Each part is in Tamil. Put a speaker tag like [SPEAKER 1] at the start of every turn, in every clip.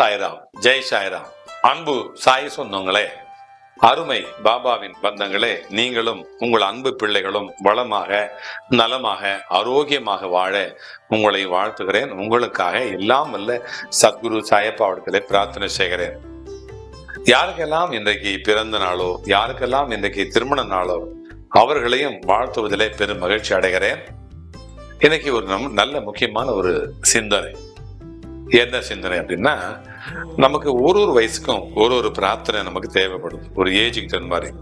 [SPEAKER 1] சாய்ராம். ஜெய் சாய்ராம். அன்பு சாய் சொந்தங்களே அருமை பாபாவின் பந்தங்களே நீங்களும் உங்கள் அன்பு பிள்ளைகளும் வளமாக நலமாக ஆரோக்கியமாக வாழ உங்களை வாழ்த்துகிறேன். உங்களுக்காக எல்லாம் வல்ல சத்குரு சாயப்பாவிடத்திலே பிரார்த்தனை செய்கிறேன். யாருக்கெல்லாம் இன்றைக்கு பிறந்த நாளோ யாருக்கெல்லாம் இன்றைக்கு திருமண நாளோ அவர்களையும் வாழ்த்துவதிலே பெரும் மகிழ்ச்சி அடைகிறேன். இன்னைக்கு ஒரு நம்- நல்ல முக்கியமான ஒரு சிந்தனை. என்ன சிந்தனை அப்படின்னா நமக்கு ஒரு ஒரு வயசுக்கும் ஒரு ஒரு பிரார்த்தனை நமக்கு தேவைப்படும். ஒரு ஏஜுக்கு தகுந்த மாதிரி.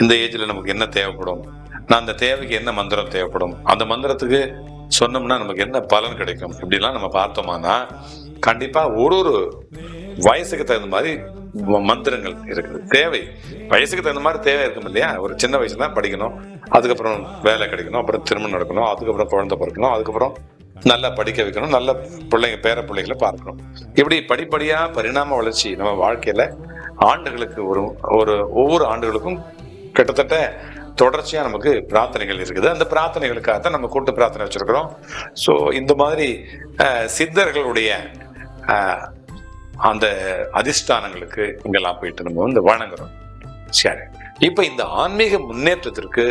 [SPEAKER 1] இந்த ஏஜில் நமக்கு என்ன தேவைப்படும்? நான் அந்த தேவைக்கு என்ன மந்திரம் தேவைப்படும்? அந்த மந்திரத்துக்கு சொன்னோம்னா நமக்கு என்ன பலன் கிடைக்கும்? இப்படிலாம் நம்ம பார்த்தோம்னா கண்டிப்பாக ஒரு ஒரு வயசுக்கு தகுந்த மாதிரி மந்திரங்கள் இருக்குது. தேவை. வயசுக்கு தகுந்த மாதிரி தேவை இருக்கும் இல்லையா? ஒரு சின்ன வயசுல தான் படிக்கணும். அதுக்கப்புறம் வேலை கிடைக்கணும். அப்புறம் திருமணம் நடக்கணும். அதுக்கப்புறம் குழந்தை பிறக்கணும். அதுக்கப்புறம் நல்லா படிக்க வைக்கணும். நல்ல பிள்ளைங்க பேர பிள்ளைகளை பார்க்கணும். இப்படி படிப்படியா பரிணாம வளர்ச்சி நம்ம வாழ்க்கையில ஆண்டுகளுக்கு ஒரு ஒரு ஒவ்வொரு ஆண்டுகளுக்கும் கிட்டத்தட்ட தொடர்ச்சியாக நமக்கு பிரார்த்தனைகள் இருக்குது. அந்த பிரார்த்தனைகளுக்காக தான் நம்ம கூட்டு பிரார்த்தனை வச்சிருக்கிறோம். ஸோ இந்த மாதிரி சித்தர்களுடைய அந்த அதிஷ்டானங்களுக்கு இங்கெல்லாம் போயிட்டு நம்ம வந்து வணங்குறோம். சரி. இப்போ இந்த ஆன்மீக முன்னேற்றத்திற்கு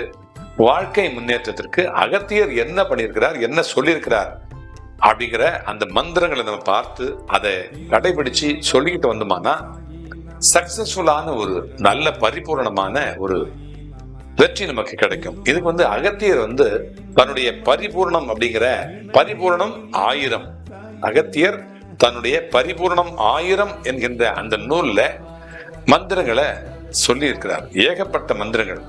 [SPEAKER 1] வாழ்க்கை முன்னேற்றத்திற்கு அகத்தியர் என்ன பண்ணியிருக்கிறார் என்ன சொல்லியிருக்கிறார் அப்படிங்கிற அந்த மந்திரங்களை நம்ம பார்த்து அதை கடைபிடிச்சு சொல்லிக்கிட்டு வந்தோமானா சக்சஸ்ஃபுல்லான ஒரு நல்ல பரிபூரணமான ஒரு வெற்றி நமக்கு கிடைக்கும். இதுக்கு வந்து அகத்தியர் வந்து தன்னுடைய பரிபூரணம் அப்படிங்கிற பரிபூரணம் ஆயிரம். அகத்தியர் தன்னுடைய பரிபூரணம் ஆயிரம் என்கின்ற அந்த நூல்ல மந்திரங்களை சொல்லி இருக்கிறார் ஏகப்பட்ட மந்திரங்கள்.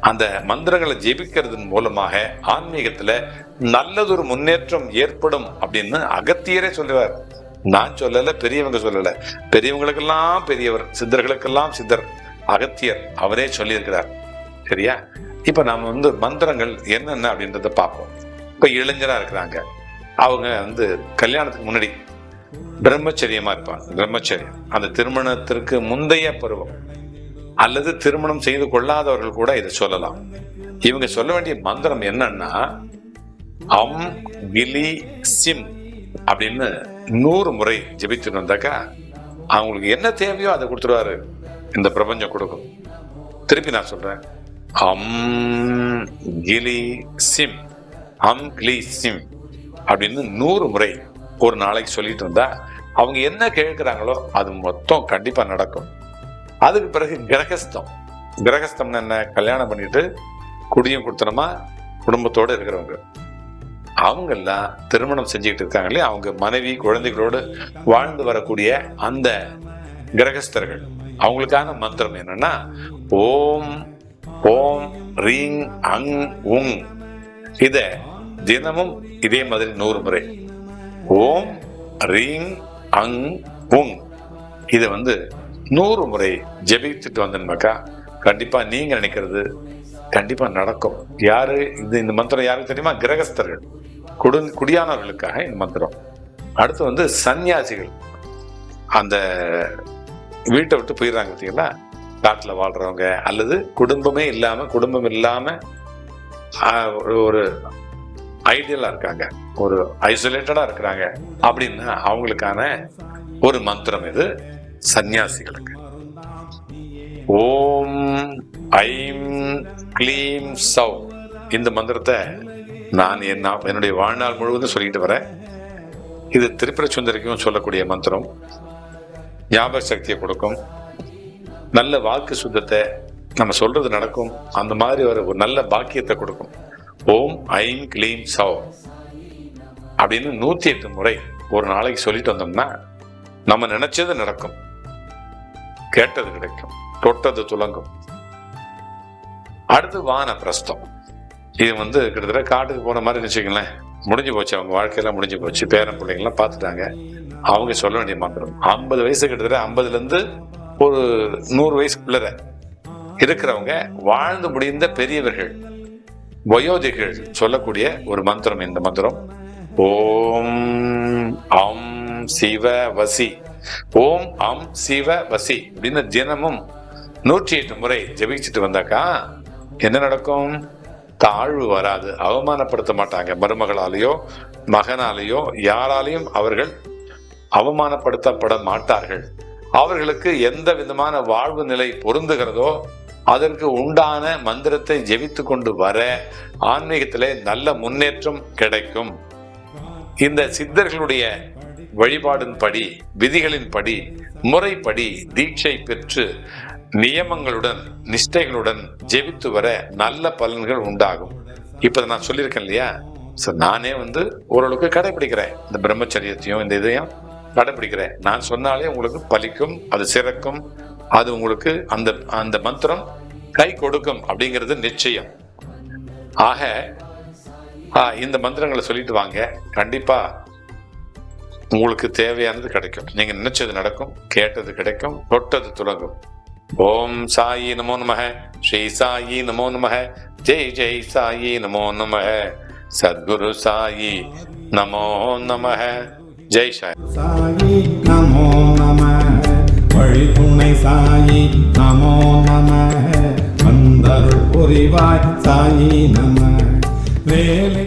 [SPEAKER 1] அந்த மந்திரங்களை ஜெபிக்கிறதன் மூலமாக ஆன்மீகத்துல நல்லதொரு முன்னேற்றம் ஏற்படும் அப்படின்னு அகத்தியரே சொல்லுவார். நான் சொல்லல பெரியவங்க சொல்லல. பெரியவங்களுக்கெல்லாம் பெரியவர் சித்தர்களுக்கெல்லாம் சித்தர் அகத்தியர் அவரே சொல்லியிருக்கிறார். சரியா? இப்ப நாம வந்து மந்திரங்கள் என்னென்ன அப்படின்றத பார்ப்போம். இப்ப இளைஞரா இருக்கிறாங்க. அவங்க வந்து கல்யாணத்துக்கு முன்னாடி பிரம்மச்சரியமா இருப்பாங்க. பிரம்மச்சரியம். அந்த திருமணத்திற்கு முந்தைய பருவம். அல்லது திருமணம் செய்து கொள்ளாதவர்கள் கூட இதை சொல்லலாம். இவங்க சொல்ல வேண்டிய மந்திரம் என்னன்னா அம் கிலி சிம் அப்படின்னு நூறு முறை ஜெபித்துட்டு வந்தாக்கா அவங்களுக்கு என்ன தேவையோ அதை கொடுத்துருவாரு. இந்த பிரபஞ்சம் கொடுக்கும். திருப்பி நான் சொல்றேன். அம் கிலி சிம் அம் கிலி சிம் அப்படின்னு நூறு முறை ஒரு நாளைக்கு சொல்லிட்டு இருந்தா அவங்க என்ன கேட்கிறாங்களோ அது மொத்தம் கண்டிப்பா நடக்கும். அதுக்கு பிறகு கிரகஸ்தம். கிரகஸ்தம்னு என்ன? கல்யாணம் பண்ணிட்டு குடியும் கொடுத்தனமா குடும்பத்தோடு இருக்கிறவங்க. அவங்கெல்லாம் திருமணம் செஞ்சுக்கிட்டு இருக்காங்க இல்லையா? அவங்க மனைவி குழந்தைகளோடு வாழ்ந்து வரக்கூடிய அந்த கிரகஸ்தர்கள். அவங்களுக்கான மந்திரம் என்னன்னா ஓம் ஓம் ரீங் அங் உங். இத தினமும் இதே மாதிரி நூறு முறை. ஓம் ரீங் அங் உங். இதை வந்து நூறு முறை ஜெபித்துட்டு வந்தேன்னாக்கா கண்டிப்பா நீங்க நினைக்கிறது கண்டிப்பா நடக்கும். யாரு இது இந்த மந்திரம் யாருக்கு தெரியுமா? கிரகஸ்தர்கள். குடு குடியானவர்களுக்காக இந்த மந்திரம். அடுத்து வந்து சன்னியாசிகள் அந்த வீட்டை விட்டு போயிடுறாங்க பார்த்தீங்களா? காட்டில் வாழ்றவங்க அல்லது குடும்பமே இல்லாமல் குடும்பம் இல்லாமல் ஒரு- ஒரு இருக்காங்க. ஒரு ஐசோலேட்டடாக இருக்கிறாங்க. அப்படின்னா அவங்களுக்கான ஒரு மந்திரம் இது. சந்நியாசிகளுக்கு. ஓம் ஐம் க்ளீம் சௌ. இந்த மந்திரத்தை நான் என்ன என்னுடைய வாழ்நாள் முழுவதும் சொல்லிட்டு வரேன். இது திரிபுர சுந்தரிக்கும் சொல்லக்கூடிய மந்திரம். ஞாபக சக்தியை கொடுக்கும். நல்ல வாக்கு சுத்தத்தை நம்ம சொல்றது நடக்கும். அந்த மாதிரி ஒரு ஒரு நல்ல பாக்கியத்தை கொடுக்கும். ஓம் ஐம் க்ளீம் சௌ. அப்படின்னு நூத்தி எட்டு முறை ஒரு நாளைக்கு சொல்லிட்டு வந்தோம்னா நம்ம நினைச்சது நடக்கும். கேட்டது கிடைக்கும். தொட்டது துலங்கும். அடுத்து வான பிரஸ்தம். இது வந்து கிட்டத்தட்ட காட்டுக்கு போன மாதிரி வச்சுக்கங்களேன். முடிஞ்சு போச்சு. அவங்க வாழ்க்கையெல்லாம் முடிஞ்சு போச்சு. பேரன் பிள்ளைங்கள்லாம் பார்த்துட்டாங்க. அவங்க சொல்ல வேண்டிய மந்திரம் ஐம்பது வயசு கிட்டத்தட்ட ஐம்பதுலேருந்து ஒரு நூறு வயசுக்குள்ள இருக்கிறவங்க வாழ்ந்து முடிந்த பெரியவர்கள் வயோதிகள் சொல்லக்கூடிய ஒரு மந்திரம் இந்த மந்திரம். ஓம் அம் சிவ வசி. ஓம் அம் சிவ வசி அப்படின்னு தினமும் நூற்றி எட்டு முறை ஜெபிச்சுட்டு வந்தாக்கா என்ன நடக்கும்? தாழ்வு வராது அவமானப்படுத்த மாட்டாங்க. மருமகளாலேயோ மகனாலேயோ யாராலையும் அவர்கள் அவமானப்படுத்தப்பட மாட்டார்கள். அவர்களுக்கு எந்த விதமான வாழ்வு நிலை பொருந்துகிறதோ அதற்கு உண்டான மந்திரத்தை ஜெபித்து கொண்டு வர ஆன்மீகத்திலே நல்ல முன்னேற்றம் கிடைக்கும். இந்த சித்தர்களுடைய வழிபாடின்படி விதிகளின்படி முறைப்படி தீட்சை பெற்று நியமங்களுடன் நிஷ்டைகளுடன் ஜெபித்து வர நல்ல பலன்கள் உண்டாகும். இப்போ நான் சொல்லியிருக்கேன் இல்லையா? ஸோ நானே வந்து ஓரளவுக்கு கடைபிடிக்கிறேன். இந்த பிரம்மச்சரியத்தையும் இந்த இதையும் கடைபிடிக்கிறேன். நான் சொன்னாலே உங்களுக்கு பலிக்கும் அது சிறக்கும் அது உங்களுக்கு அந்த அந்த மந்திரம் கை கொடுக்கும் அப்படிங்கிறது நிச்சயம். ஆக ஆ, இந்த மந்திரங்களை சொல்லிட்டு வாங்க. கண்டிப்பாக உங்களுக்கு தேவையானது கிடைக்கும். நீங்க நினைச்சது நடக்கும் கேட்டது கிடைக்கும் தொட்டது துலங்கும். ஓம் சாயி நமோ நமக ஸ்ரீ சாயி நமோ நமக ஜெய் ஜெய் சாயி நமோ நமக சத்குரு சாயி நமோ நமக ஜெய் சாய்.
[SPEAKER 2] சாயி நமோ நம வழித்துணை சாயி நமோ நம வந்தருள் புரிவாய் சாயி நம வேலை